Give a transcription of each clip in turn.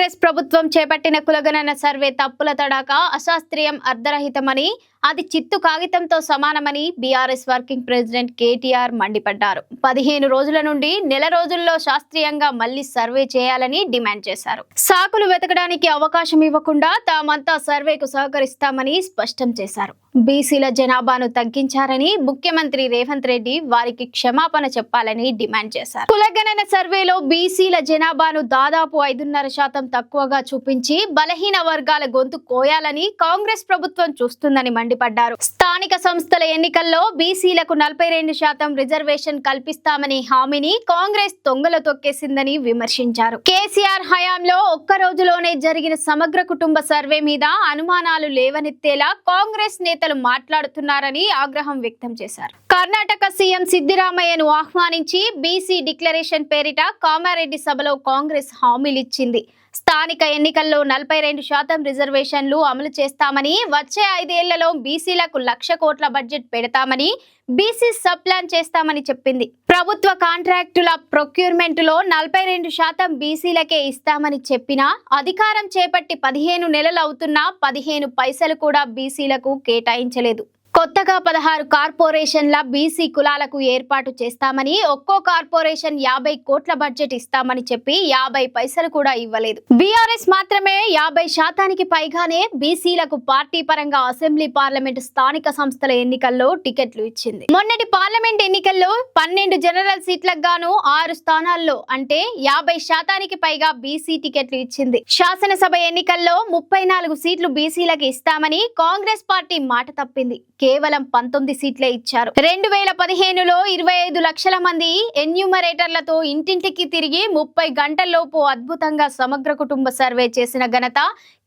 కాంగ్రెస్ ప్రభుత్వం చేపట్టిన కులగణన సర్వే తప్పుల తడాక అశాస్త్రీయం అర్ధరహితమని అది చిత్తు కాగితంతో సమానమని బీఆర్ఎస్ వర్కింగ్ ప్రెసిడెంట్ కేటీఆర్ మండిపడ్డారు. పదిహేను రోజుల నుండి నెల రోజుల్లో శాస్త్రీయంగా మళ్ళీ సర్వే చేయాలని డిమాండ్ చేశారు. సాకులు వెతకడానికి అవకాశం ఇవ్వకుండా తామంతా సర్వేకు సహకరిస్తామని స్పష్టం చేశారు. బీసీల జనాభాను తగ్గించారని ముఖ్యమంత్రి రేవంత్ రెడ్డి వారికి క్షమాపణ చెప్పాలని డిమాండ్ చేశారు. కులగణన సర్వేలో బీసీల జనాభాను దాదాపు ఐదున్నర శాతం తక్కువగా చూపించి బలహీన వర్గాల గొంతు కోయాలని కాంగ్రెస్ ప్రభుత్వం చూస్తుందని మండిపడ్డారు. స్థానిక సంస్థల ఎన్నికల్లో బీసీలకు నలభై రెండు శాతం రిజర్వేషన్ కల్పిస్తామనే హామీని కాంగ్రెస్ తొంగల తొక్కేసిందని విమర్శించారు. కేసీఆర్ హయాంలో ఒక్క రోజులోనే జరిగిన సమగ్ర కుటుంబ సర్వే మీద అనుమానాలు లేవనెత్తేలా కాంగ్రెస్ నేతలు మాట్లాడుతున్నారని ఆగ్రహం వ్యక్తం చేశారు. కర్ణాటక సీఎం సిద్దిరామయ్యను ఆహ్వానించి బీసీ డిక్లరేషన్ పేరిట కామారెడ్డి సభలో కాంగ్రెస్ హామీలిచ్చింది. స్థానిక ఎన్నికల్లో నలభై రెండు శాతం రిజర్వేషన్లు అమలు చేస్తామని వచ్చే ఐదేళ్ళలో బీసీలకు లక్ష కోట్ల బడ్జెట్ పెడతామని బీసీ సబ్ ప్లాన్ చేస్తామని చెప్పింది. ప్రభుత్వ కాంట్రాక్టుల ప్రొక్యూర్మెంట్లో నలభై రెండు శాతం బీసీలకే ఇస్తామని చెప్పినా అధికారం చేపట్టి పదిహేను నెలలు అవుతున్నా పదిహేను పైసలు కూడా బీసీలకు కేటాయించలేదు. కొత్తగా పదహారు కార్పొరేషన్ల బీసీ కులాలకు ఏర్పాటు చేస్తామని ఒక్కో కార్పొరేషన్ యాభై కోట్ల బడ్జెట్ ఇస్తామని చెప్పి యాభై పైసలు కూడా ఇవ్వలేదు. బీఆర్ఎస్ మాత్రమే యాభై శాతానికి పైగానే బీసీలకు పార్టీ పరంగా అసెంబ్లీ పార్లమెంట్ స్థానిక సంస్థల ఎన్నికల్లో టికెట్లు ఇచ్చింది. మొన్నటి పార్లమెంట్ ఎన్నికల్లో పన్నెండు జనరల్ సీట్లకు గాను ఆరు స్థానాల్లో అంటే యాభై శాతానికి పైగా బీసీ టికెట్లు ఇచ్చింది. శాసనసభ ఎన్నికల్లో ముప్పై నాలుగు సీట్లు బీసీలకు ఇస్తామని కాంగ్రెస్ పార్టీ మాట తప్పింది. కేవలం పంతొమ్మిది సీట్లే ఇచ్చారు. రెండు వేల పదిహేనులో ఇరవై ఐదు లక్షల మంది ఎన్యూమరేటర్లతో ఇంటింటికి తిరిగి ముప్పై గంటల్లోపు అద్భుతంగా సమగ్ర కుటుంబ సర్వే చేసిన ఘనత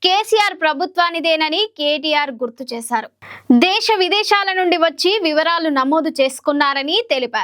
కేసీఆర్ ప్రభుత్వానిదేనని కేటీఆర్ గుర్తు చేశారు. దేశ విదేశాల నుండి వచ్చి వివరాలు నమోదు చేసుకున్నారని తెలిపారు.